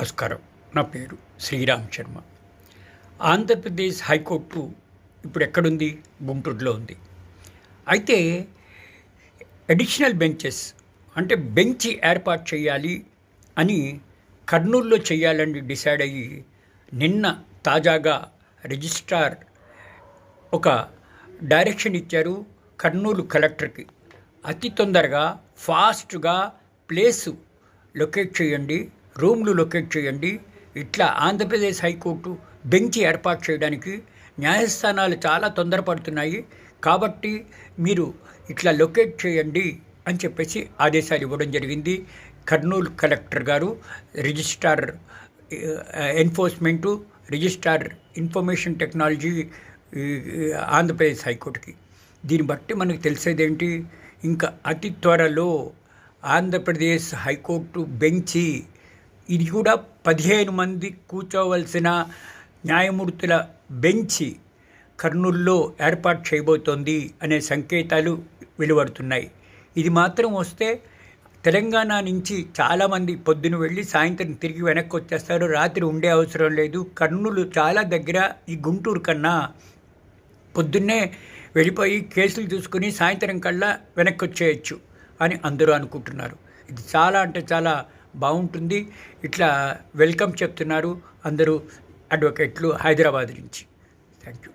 నమస్కారం నా పేరు శ్రీరామ్ శర్మ. ఆంధ్రప్రదేశ్ హైకోర్టు ఇప్పుడు ఎక్కడుంది? గుంటూరులో ఉంది. అయితే అడిషనల్ బెంచెస్ అంటే బెంచ్ ఏర్పాటు చేయాలి అని కర్నూలులో చేయాలని డిసైడ్ అయ్యి నిన్న తాజాగా రిజిస్ట్రార్ ఒక డైరెక్షన్ ఇచ్చారు కర్నూలు కలెక్టర్కి. అతి తొందరగా ఫాస్ట్గా ప్లేసు లొకేట్ చేయండి. రూమ్లు లొకేట్ చేయండి. ఇట్లా ఆంధ్రప్రదేశ్ హైకోర్టు బెంచ్ ఏర్పాటు చేయడానికి న్యాయస్థానాలు చాలా తొందరపడుతున్నాయి. కాబట్టి మీరు ఇట్లా లొకేట్ చేయండి అని చెప్పేసి ఆదేశాలు ఇవ్వడం జరిగింది. కర్నూలు కలెక్టర్ గారు registrar enforcement registrar information technology Andhra Pradesh హైకోర్టుకి. దీన్ని బట్టి మనకు తెలిసేదేంటి? ఇంకా అతి త్వరలో ఆంధ్రప్రదేశ్ హైకోర్టు బెంచి ఇది కూడా పదిహేను మంది కూర్చోవలసిన న్యాయమూర్తుల బెంచి కర్నూల్లో ఏర్పాటు చేయబోతోంది అనే సంకేతాలు వెలువడుతున్నాయి. ఇది మాత్రం వస్తే తెలంగాణ నుంచి చాలామంది పొద్దున వెళ్ళి సాయంత్రం తిరిగి వెనక్కి వచ్చేస్తారు. రాత్రి ఉండే అవసరం లేదు. కర్నూలు చాలా దగ్గర ఈ గుంటూరు కన్నా పొద్దున్నే వెళ్ళిపోయి కేసులు చూసుకుని సాయంత్రం కల్లా వెనక్కి వచ్చేయచ్చు అని అందరూ అనుకుంటున్నారు. ఇది చాలా అంటే చాలా బాగుంటుంది. ఇట్లా వెల్కమ్ చెప్తున్నారు అందరూ అడ్వకేట్లు హైదరాబాద్ నుంచి. Thank you